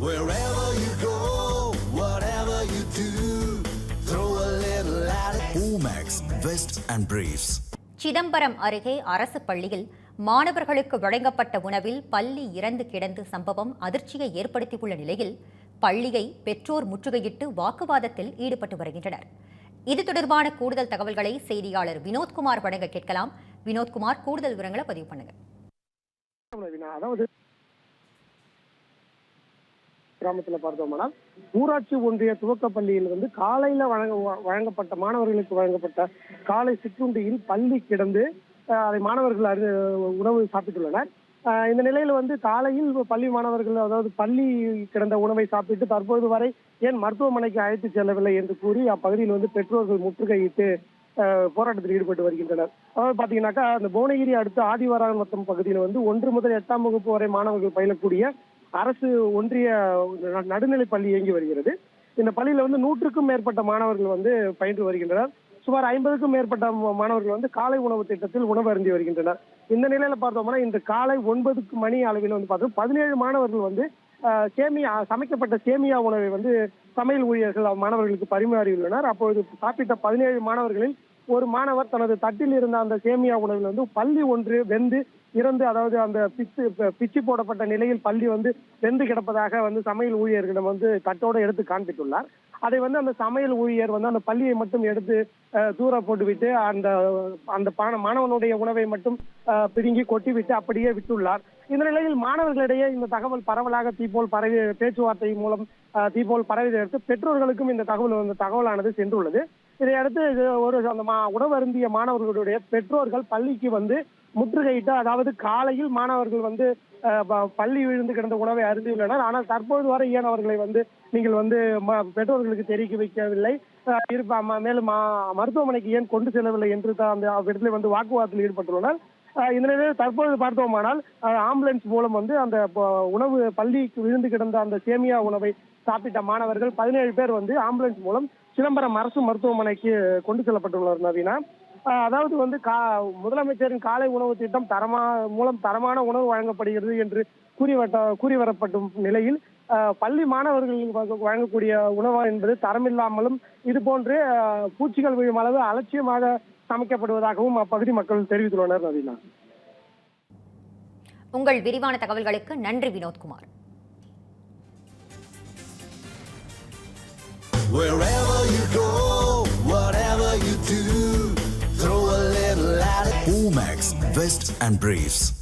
Wherever you go, whatever you do, throw a little at it. Omax, Vest and Briefs. Chidambaram அருகே அரசு பள்ளியில் மாணவர்களுக்கு வழங்கப்பட்ட உணவில் பள்ளி இறந்து கிடந்த சம்பவம் அதிர்ச்சியை ஏற்படுத்தியுள்ள நிலையில் பள்ளியை பெற்றோர் முற்றுகையிட்டு வாக்குவாதத்தில் ஈடுபட்டு வருகின்றனர் இது தொடர்பான கூடுதல் தகவல்களை செய்தியாளர் வினோத்குமார் வழங்க கேட்கலாம் வினோத்குமார் கூடுதல் விவரங்களை பதிவு பண்ணுங்க. அதாவது கிராமத்துல பார்த்தோம்னா ஊராட்சி ஒன்றிய துவக்கப் பள்ளியில் வந்து காலையில வழங்க வழங்கப்பட்ட மாணவர்களுக்கு வழங்கப்பட்ட காலை சிற்றுண்டியில் பள்ளி கிடந்து அதை மாணவர்கள் அறி உணவு சாப்பிட்டுள்ளனர். இந்த நிலையில வந்து காலையில் பள்ளி மாணவர்கள் அதாவது பள்ளி கிடந்த உணவை சாப்பிட்டு தற்போது வரை ஏன் மருத்துவமனைக்கு அழைத்து செல்லவில்லை என்று கூறி அப்பகுதியில் வந்து பெற்றோர்கள் முற்றுகையிட்டு அஹ், போராட்டத்தில் ஈடுபட்டு வருகின்றனர். அதாவது பாத்தீங்கன்னாக்கா அந்த புவனகிரி அடுத்த ஆதிவாராமத்தம் பகுதியில் வந்து ஒன்று முதல் எட்டாம் வகுப்பு வரை மாணவர்கள் பயிலக்கூடிய அரசு ஒன்றிய நடுநிலை பள்ளி இயங்கி வருகிறது. இந்த பள்ளியில வந்து நூற்றுக்கும் மேற்பட்ட மாணவர்கள் வந்து பயின்று வருகின்றனர். சுமார் ஐம்பதுக்கும் மேற்பட்ட மாணவர்கள் வந்து காலை உணவு திட்டத்தில் உணவு அருந்தி வருகின்றனர். இந்த நிலையில பார்த்தோம்னா இன்று காலை ஒன்பதுக்கு மணி அளவில் வந்து பார்த்தோம் பதினேழு மாணவர்கள் வந்து சேமியா சமைக்கப்பட்ட சேமியா உணவை வந்து சமையல் ஊழியர்கள் மாணவர்களுக்கு பரிமாறியுள்ளனர். அப்பொழுது சாப்பிட்ட பதினேழு மாணவர்களில் ஒரு மாணவர் தனது தட்டில் இருந்த அந்த சேமியா உணவில் வந்து பள்ளி ஒன்று வெந்து இறந்து அதாவது அந்த பிச்சு பிச்சு போடப்பட்ட நிலையில் பள்ளி வந்து வெந்து கிடப்பதாக வந்து சமையல் ஊழியர்களிடம் வந்து தட்டோடு எடுத்து காண்பித்துள்ளார். அதை வந்து அந்த சமையல் ஊழியர் வந்து அந்த பள்ளியை மட்டும் எடுத்து அஹ், தூர போட்டுவிட்டு அந்த அந்த பான- மாணவனுடைய உணவை மட்டும் பிடுங்கி கொட்டிவிட்டு அப்படியே விட்டுள்ளார். இந்த நிலையில் மாணவர்களிடையே இந்த தகவல் பரவலாக தீபோல் பரவி பேச்சுவார்த்தை மூலம் அஹ், தீபோல் பரவியதை அடுத்து பெற்றோர்களுக்கும் இந்த தகவல் இந்த தகவலானது சென்றுள்ளது. இதையடுத்து இது ஒரு அந்த மா- உணவு அருந்திய மாணவர்களுடைய பெற்றோர்கள் பள்ளிக்கு வந்து முற்றுகையிட்டு அதாவது காலையில் மாணவர்கள் வந்து பள்ளி விழுந்து கிடந்த உணவை அருந்தியுள்ளனர் ஆனால் தற்போது வரை ஏன் அவர்களை வந்து நீங்கள் வந்து ம- பெற்றோர்களுக்கு தெரிவிக்க வைக்கவில்லை? இருப்பா ம- மேலும் மருத்துவமனைக்கு ஏன் கொண்டு செல்லவில்லை என்று தான் அந்த இடத்துல வந்து வாக்குவாதத்தில் ஈடுபட்டுள்ளனர். இந்த நிலையில் தற்போது பார்த்தோமானால் ஆம்புலன்ஸ் மூலம் வந்து அந்த உணவு பள்ளிக்கு விழுந்து கிடந்த அந்த சேமியா உணவை சாப்பிட்ட மாணவர்கள் பதினேழு பேர் வந்து ஆம்புலன்ஸ் மூலம் சிதம்பரம் அரசு மருத்துவமனைக்கு கொண்டு செல்லப்பட்டுள்ளனர் நவீனா. அதாவது வந்து கா முதலமைச்சரின் காலை உணவு திட்டம் தரமா மூலம் தரமான உணவு வழங்கப்படுகிறது என்று கூறி வட்ட கூறி வரப்படும் நிலையில் பள்ளி மாணவர்கள் வழங்க- வழங்கக்கூடிய உணவு என்பது தரமில்லாமலும் இது போன்று பூச்சிகள் விழும் அளவு அலட்சியமாக சமைக்கப்படுவதாகவும் அப்பகுதி மக்கள் தெரிவித்துள்ளனர் நவீனா. உங்கள் விரிவான தகவல்களுக்கு நன்றி வினோத்குமார். best and breathe.